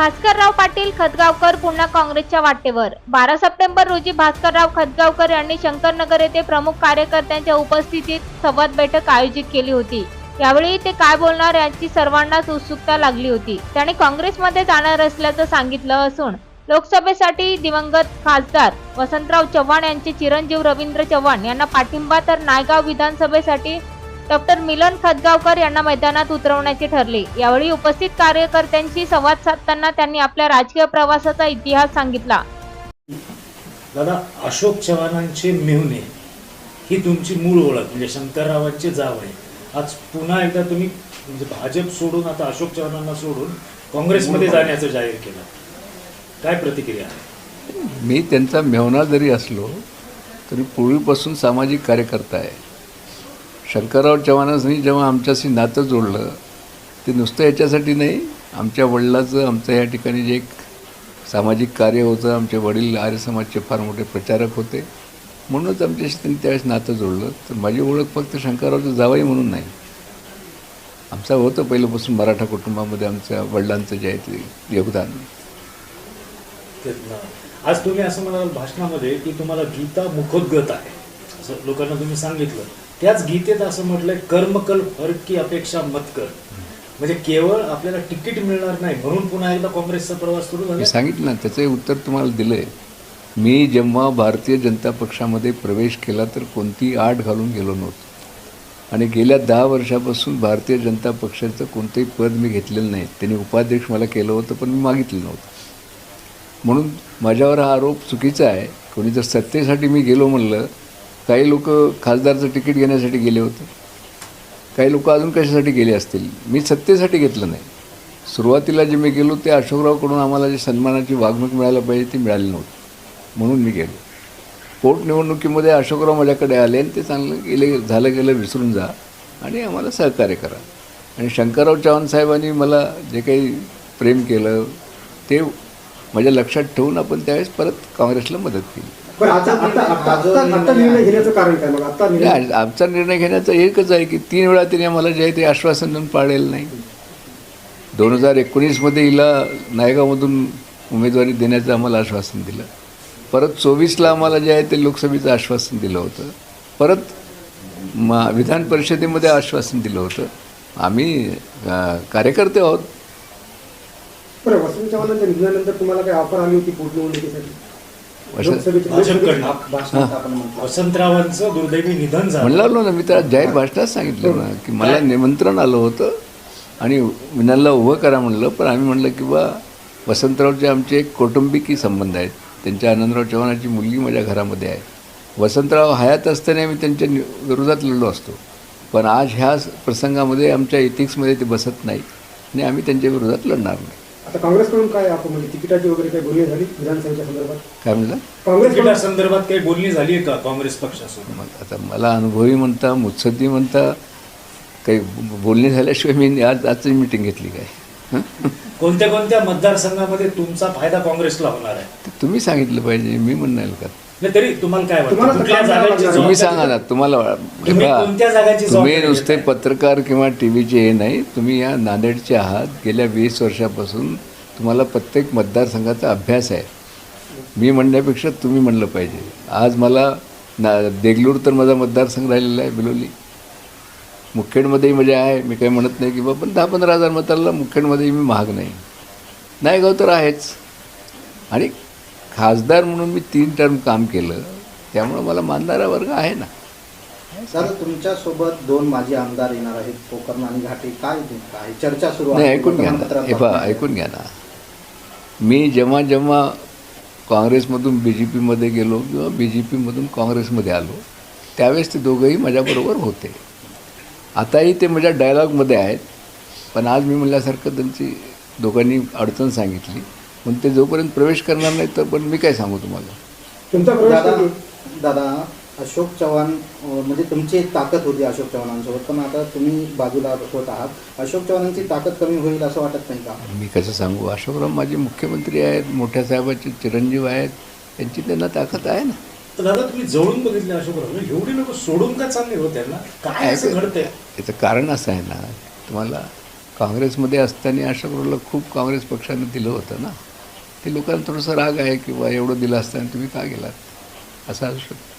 भास्करराव पाटील खतगावकर पुन्हा काँग्रेसच्या वाटेवर. बारा सप्टेंबर रोजी भास्करराव खतगावकर यांनी शंकरनगर येथे प्रमुख कार्यकर्त्यांच्या उपस्थितीत संवाद बैठक आयोजित केली होती. यावेळी ते काय बोलणार याची सर्वांनाच उत्सुकता लागली होती. त्यांनी काँग्रेसमध्ये जाणार असल्याचं सांगितलं असून लोकसभेसाठी दिवंगत खासदार वसंतराव चव्हाण यांचे चिरंजीव रवींद्र चव्हाण यांना पाठिंबा तर नायगाव विधानसभेसाठी डॉक्टर मिलन खतगावकर यांना मैदानात उतरवण्याचे ठरले. यावेळी उपस्थित कार्यकर्त्यांशी संवाद साधताना त्यांनी आपल्या राजकीय प्रवासाचा इतिहास सांगितला. दादा अशोक चव्हाणांचे मेहुणे ही तुमची मूळ ओळख म्हणजे शंकररावांचे जाव आहे आज पुन्हा एकदा तुम्ही म्हणजे भाजप सोडून आता अशोक चव्हाणांना सोडून काँग्रेसमध्ये जाण्याचं जाहीर केलं. काय प्रतिक्रिया आहे? मी त्यांचा मेहना जरी असलो तरी पूर्वीपासून सामाजिक कार्यकर्ता आहे. शंकरराव चव्हाणांनी जेव्हा आमच्याशी नातं जोडलं ते नुसतं याच्यासाठी नाही आमच्या वडिलाचं आमचं या ठिकाणी जे एक सामाजिक कार्य होतं आमचे वडील आर्य समाजचे फार मोठे प्रचारक होते. म्हणूनच आमच्याशी त्यांनी त्यावेळेस नातं जोडलं. तर माझी ओळख फक्त शंकररावचं जावई म्हणून नाही. आमचं होतं पहिल्यापासून मराठा कुटुंबामध्ये आमच्या वडिलांचं जे आहे ते योगदान. आज तुम्ही असं म्हणाल भाषणामध्ये की तुम्हाला गीता मुखोद्गत आहे. असं लोकांना तुम्ही सांगितलं. त्याच गीतेत असं म्हटलंय कर्मकल फरक की अपेक्षा मत कर. म्हणजे केवळ आपल्याला तिकीट मिळणार नाही म्हणून पुन्हा एकदा काँग्रेसचा प्रवास सुरू झाला. सांगितलं ना त्याचंही उत्तर तुम्हाला दिलंय. मी जेव्हा भारतीय जनता पक्षामध्ये प्रवेश केला तर कोणतीही आठ घालून गेलो नव्हतो. आणि गेल्या दहा वर्षापासून भारतीय जनता पक्षाचं कोणतंही पद मी घेतलेलं नाही. त्यांनी उपाध्यक्ष मला केलं होतं पण मी मागितलं नव्हतं. म्हणून माझ्यावर हा आरोप चुकीचा आहे. कोणी जर सत्तेसाठी मी गेलो म्हणलं काही लोक खासदारचं तिकीट घेण्यासाठी गेले होते. काही लोक अजून कशासाठी गेले असतील? मी सत्तेसाठी घेतलं नाही. सुरुवातीला जे मी गेलो ते अशोकरावकडून आम्हाला जे सन्मानाची वागणूक मिळायला पाहिजे ती मिळाली नव्हती. म्हणून मी गेलो. पोटनिवडणुकीमध्ये अशोकराव माझ्याकडे आले आणि ते चांगलं गेले झालं गेलं विसरून जा आणि आम्हाला सहकार्य करा. आणि शंकरराव चव्हाण साहेबांनी मला जे काही प्रेम केलं ते माझ्या लक्षात ठेवून आपण त्यावेळेस परत काँग्रेसला मदत केली. पण आता आता आता आता आता निर्णय घेण्याचं कारण काय? मग आता निर्णय नाही, आमचा निर्णय घेण्याचा एकच आहे की तीन वेळा तिने आम्हाला जे आहे ते आश्वासन देऊन पाळलेलं नाही. दोन हजार एकोणीसमध्ये हिला नायगावमधून उमेदवारी देण्याचं आम्हाला आश्वासन दिलं. परत चोवीसला आम्हाला जे आहे ते लोकसभेचं आश्वासन दिलं होतं. परत म विधान परिषदेमध्ये आश्वासन दिलं होतं. आम्ही कार्यकर्ते आहोत. बरं वसंत चव्हाणांच्या निधनानंतर तुम्हाला काही ऑफर आली होती पोटनिवडणुकीसाठी वसंतरावांचं दुर्दैवी निधन झालं. म्हणलं ना मी त्याला जाहीर भाषणात सांगितलं ना की मला निमंत्रण आलं होतं आणि विनालला उभं करा म्हणलं पण आम्ही म्हणलं की बा वसंतरावचे आमचे एक कौटुंबिकी संबंध आहेत. त्यांच्या आनंदराव चव्हाणाची मुलगी माझ्या घरामध्ये आहे. वसंतराव हयात असताना मी त्यांच्या नि- विरोधात लढलो असतो. पण आज ह्या प्रसंगामध्ये आमच्या इथिक्समध्ये ते बसत नाही आणि आम्ही त्यांच्या विरोधात लढणार नाही. आता काँग्रेसकडून काय आपण म्हणजे तिकिटाची वगैरे काही बोलणी झाली विधानसभेच्या संदर्भात? काय म्हणलं? काँग्रेसकडून तिकिटासंदर्भात काही बोलणी झाली आहे का काँग्रेस पक्षासोबत? मग आता मला अनुभवी म्हणता मुत्सद्दी म्हणता काही बोलणे झाल्याशिवाय मी आज आजची मीटिंग घेतली काय? हं? कोणत्या कोणत्या मतदारसंघामध्ये तुमचा फायदा काँग्रेसला होणार आहे? ते तुम्ही सांगितलं पाहिजे मी म्हणणार का? नाही तरी तुम्हाला काय तुम्हाला कुठल्या जागांची लागणार. तुम्ही सांगा ना तुम्हाला तुम्ही बघा, कोणत्या जागांची तुम्ही जबाबदारी नुसते घेताय? पत्रकार किंवा टी व्हीचे हे नाही तुम्ही या नांदेडचे आहात. गेल्या वीस वर्षापासून तुम्हाला प्रत्येक मतदारसंघाचा अभ्यास आहे. मी म्हणण्यापेक्षा तुम्ही म्हणलं पाहिजे. आज मला ना देगलूर तर माझा मतदारसंघ राहिलेला आहे बिलोली. मुखेडमध्येही मजा आहे मी काही म्हणत नाही की बा पण दहा पंधरा हजार मताला मुखेडमध्येही मी महाग नाही. नायगाव तर आहेच. आणि खासदार म्हणून मी तीन टर्म काम केलं त्यामुळं मला मानणारा वर्ग आहे ना. दादा तुमच्यासोबत दोन माजी आमदार येणार आहेत कोकर्ण आणि घाटे. काय आहे? चर्चा सुरू नाही ऐकून घ्या ना. हे पहा बातमी ऐकून घ्या ना. मी जेव्हा जेव्हा काँग्रेसमधून बी जे पीमध्ये गेलो किंवा बी जे पीमधून काँग्रेसमध्ये आलो त्यावेळेस ते दोघंही माझ्याबरोबर होते. आताही ते माझ्या डायलॉगमध्ये आहेत पण आज मी म्हणल्यासारखं त्यांची दोघांनी अडचण सांगितली. पण ते जोपर्यंत प्रवेश करणार नाही तर पण मी काय सांगू तुम्हाला? तुमचा प्रवेश दादा? दादा अशोक चव्हाण म्हणजे तुमची एक ताकद होती अशोक चव्हाणांसोबत पण आता तुम्ही बाजूला होत आहात. अशोक चव्हाणांची ताकद कमी होईल असं वाटत नाही का? मी कसं सांगू? अशोकराव माझे मुख्यमंत्री आहेत मोठ्या साहेबाचे चिरंजीव आहेत त्यांची त्यांना ताकद आहे ना. तर दादा तुम्ही जवळून बघितले अशोकराव एवढी लोक सोडून का चालले हो त्यांना? काय असं घडतंय? याचं कारण असं आहे ना तुम्हाला काँग्रेसमध्ये असताना अशोक चव्हाणला खूप काँग्रेस पक्षानं दिलं होतं ना. ते लोकांना थोडंसं राग आहे किंवा एवढं दिलं असताना तुम्ही का गेलात? असं असू शकतं.